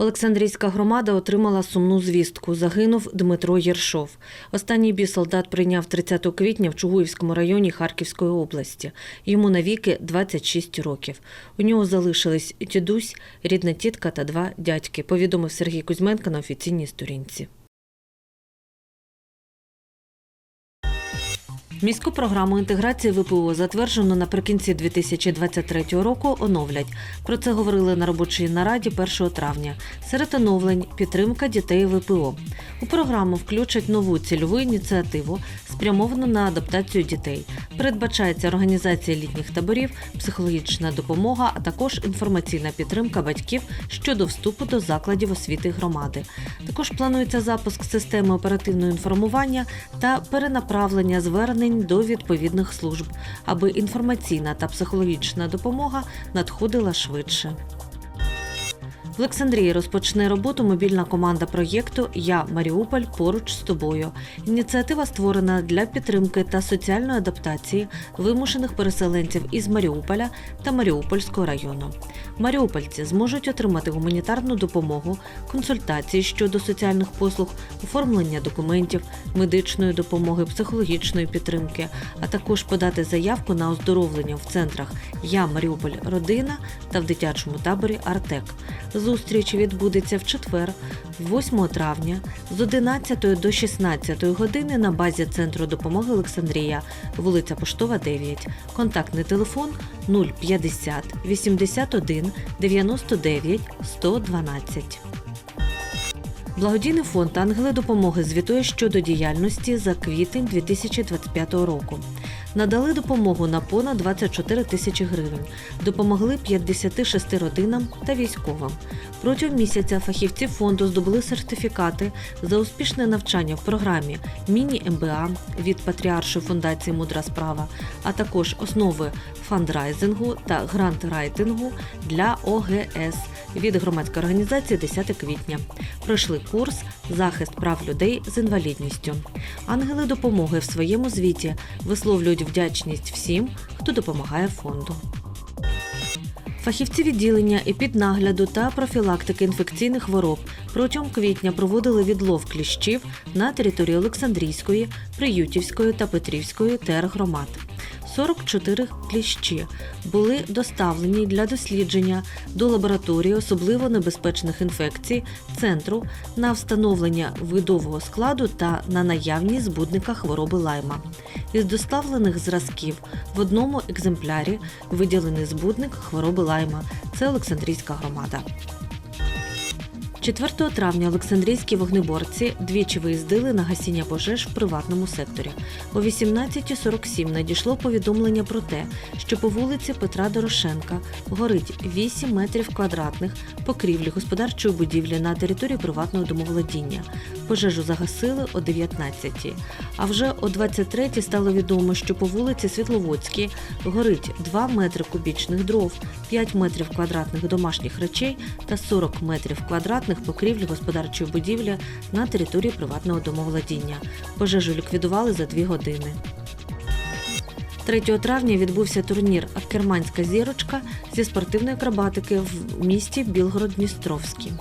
Олександрійська громада отримала сумну звістку. Загинув Дмитро Єршов. Останній бій солдат прийняв 30 квітня в Чугуївському районі Харківської області. Йому навіки 26 років. У нього залишились дідусь, рідна тітка та два дядьки, повідомив Сергій Кузьменко на офіційній сторінці. Міську програму інтеграції ВПО затверджено наприкінці 2023 року оновлять. Про це говорили на робочій нараді 1 травня. Серед оновлень підтримка дітей ВПО. У програму включать нову цільову ініціативу, спрямовану на адаптацію дітей. Передбачається організація літніх таборів, психологічна допомога, а також інформаційна підтримка батьків щодо вступу до закладів освіти громади. Також планується запуск системи оперативного інформування та перенаправлення звернень до відповідних служб, аби інформаційна та психологічна допомога надходила швидше. В Олександрії розпочне роботу мобільна команда проєкту Я Маріуполь поруч з тобою. Ініціатива створена для підтримки та соціальної адаптації вимушених переселенців із Маріуполя та Маріупольського району. Маріупольці зможуть отримати гуманітарну допомогу, консультації щодо соціальних послуг, оформлення документів, медичної допомоги, психологічної підтримки, а також подати заявку на оздоровлення в центрах Я Маріуполь Родина та в дитячому таборі Артек. Зустріч відбудеться в четвер, 8 травня, з 11 до 16 години на базі Центру допомоги Олександрія, вулиця Поштова, 9. Контактний телефон 050 81 99 112. Благодійний фонд Ангели допомоги звітує щодо діяльності за квітень 2025 року. Надали допомогу на понад 24 тисячі гривень, допомогли 56 родинам та військовим. Протягом місяця фахівці фонду здобули сертифікати за успішне навчання в програмі Міні-МБА від Патріаршої фундації Мудра справа, а також основи фандрайзингу та грантрайтингу для ОГС від громадської організації 10 квітня. Пройшли курс Захист прав людей з інвалідністю. Ангели допомоги в своєму звіті висловлюють вдячність всім, хто допомагає фонду. Фахівці відділення епіднагляду та профілактики інфекційних хвороб протягом квітня проводили відлов кліщів на території Олександрійської, Приютівської та Петрівської тергромад. 44 кліщі були доставлені для дослідження до лабораторії особливо небезпечних інфекцій центру на встановлення видового складу та на наявність збудника хвороби лайма. Із доставлених зразків в одному екземплярі виділений збудник хвороби лайма. Це Олександрійська громада. 4 травня Олександрійські вогнеборці двічі виїздили на гасіння пожеж в приватному секторі. О 18.47 надійшло повідомлення про те, що по вулиці Петра Дорошенка горить 8 метрів квадратних покрівлі господарчої будівлі на території приватного домоволодіння. Пожежу загасили о 19.00. А вже о 23.00 стало відомо, що по вулиці Світловодській горить 2 метри кубічних дров, 5 метрів квадратних домашніх речей та 40 метрів квадратних покрівлі господарчої будівлі на території приватного домовладіння. Пожежу ліквідували за дві години. 3 травня відбувся турнір Акерманська зірочка зі спортивної акробатики в місті Білгород-Дністровський.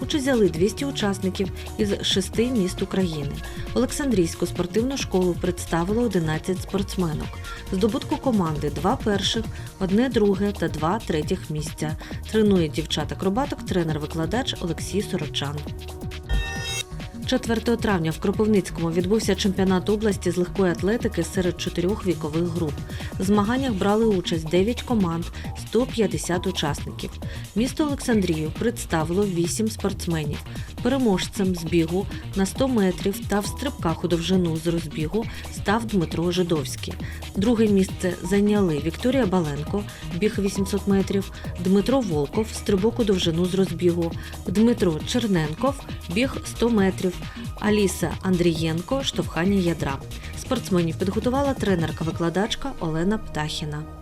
Участь взяли 200 учасників із шести міст України. Олександрійську спортивну школу представило 11 спортсменок. Здобутку команди два перших, одне друге та два третіх місця. Тренує дівчат-акробаток тренер-викладач Олексій Сорочан. 4 травня в Кропивницькому відбувся чемпіонат області з легкої атлетики серед чотирьох вікових груп. В змаганнях брали участь 9 команд, 150 учасників. Місто Олександрію представило 8 спортсменів. Переможцем з бігу на 100 метрів та в стрибках у довжину з розбігу став Дмитро Жидовський. Друге місце зайняли Вікторія Баленко, біг 800 метрів, Дмитро Волков, стрибок у довжину з розбігу, Дмитро Черненков, біг 100 метрів, Аліса Андрієнко, штовхання ядра. Спортсменів підготувала тренерка-викладачка Олена Птахіна.